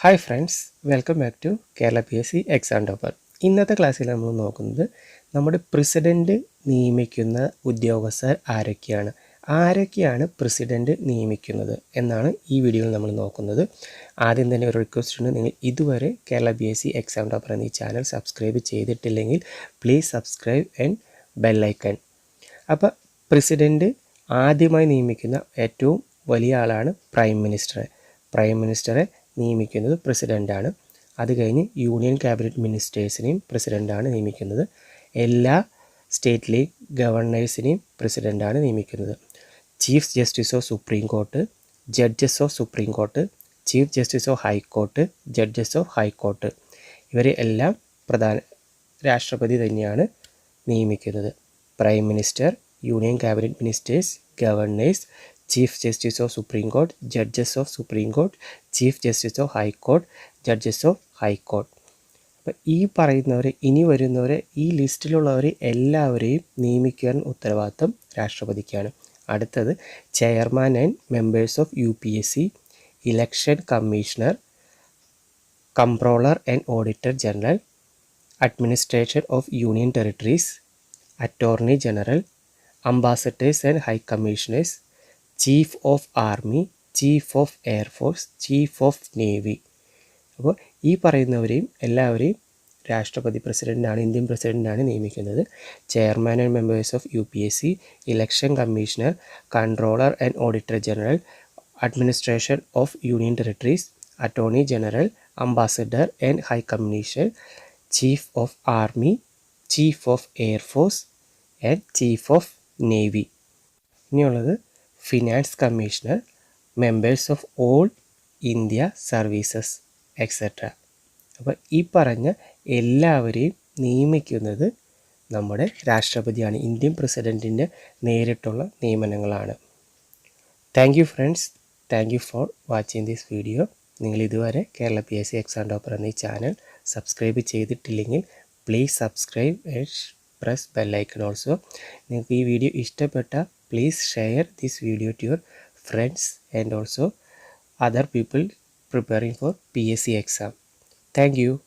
Hi friends welcome back to Kerala P S C exam topper ഇന്നത്തെ ക്ലാസ്സിൽ നമ്മൾ നോക്കുന്നത് നമ്മുടെ പ്രസിഡന്റ് നിയമിക്കുന്ന ഉദ്യോഗസ്ഥർ ആരൊക്കെയാണ്? ആരൊക്കെയാണ് പ്രസിഡന്റ് നിയമിക്കുന്നത് എന്നാണ് ഈ വീഡിയോയിൽ നമ്മൾ നോക്കുന്നത്. ആദ്യം തന്നെ ഒരു റിക്വസ്റ്റ് ഉണ്ട്. നിങ്ങൾ ഇതുവരെ Kerala P S C exam topper എന്നീ ചാനൽ സബ്സ്ക്രൈബ് ചെയ്തിട്ടില്ലെങ്കിൽ please subscribe and bell icon അപ്പോൾ പ്രസിഡന്റ് ആദ്യമായി നിയമിക്കുന്ന ഏറ്റവും വലിയ ആളാണ് പ്രൈം മിനിസ്റ്റർ പ്രൈം മിനിസ്റ്ററെ നിയമിക്കുന്നത് പ്രസിഡന്റാണ് അത് കഴിഞ്ഞ് യൂണിയൻ ക്യാബിനറ്റ് മിനിസ്റ്റേഴ്സിനെയും പ്രസിഡന്റാണ് നിയമിക്കുന്നത്. എല്ലാ സ്റ്റേറ്റ് ലീഗ് ഗവർണേഴ്സിനെയും പ്രസിഡന്റാണ് നിയമിക്കുന്നത്. Chief justice of supreme court judges of supreme court chief justice of high court judges of high court. ഇവരെ എല്ലാം പ്രധാന രാഷ്ട്രപതി തന്നെയാണ് നിയമിക്കുന്നത്. Prime minister union cabinet ministers governors chief justice of supreme court judges of supreme court chief justice of high court judges of high court അപ്പോൾ ഈ പറയുന്നവർ ഇനി വരുന്നവർ ഈ ലിസ്റ്റിലുള്ളവർ എല്ലാവരെയും നിയമിക്കാൻ ഉത്തരവാദിത്തം രാഷ്ട്രപതിക്കാണ്. അടുത്തത് chairman and members of U P S C election commissioner comptroller and auditor general administration of union territories attorney general ambassadors and high commissioners chief of army chief of air force chief of navy. അപ്പോൾ ഈ പറയുന്നവരെയും എല്ലാവരെയും രാഷ്ട്രപതി പ്രസിഡന്റാണ് Indian പ്രസിഡന്റാണ് നിയമിക്കുന്നത്. Chairman and members of U P S C election commissioner controller and auditor general administration of union territories attorney general ambassador and high commission chief of army chief of air force and chief of navy. ഇനിയുള്ളത് finance commissioner members of all India services etcetera അപ്പോൾ ഈ പറഞ്ഞ എല്ലാവരെയും നിയമിക്കുന്നത് നമ്മുടെ രാഷ്ട്രപതിയാണ് Indian പ്രസിഡന്റിന്റെ നേരിട്ടുള്ള നിയമനങ്ങളാണ്. Thank you friends thank you for watching this video നിങ്ങൾ ഇതുവരെ Kerala P S C exam topper എന്നീ ചാനൽ സബ്സ്ക്രൈബ് ചെയ്തിട്ടില്ലെങ്കിൽ please subscribe press bell icon also നിങ്ങൾക്ക് ഈ വീഡിയോ ഇഷ്ടപ്പെട്ട please share this video to your friends and also other people preparing for PSC exam. Thank you.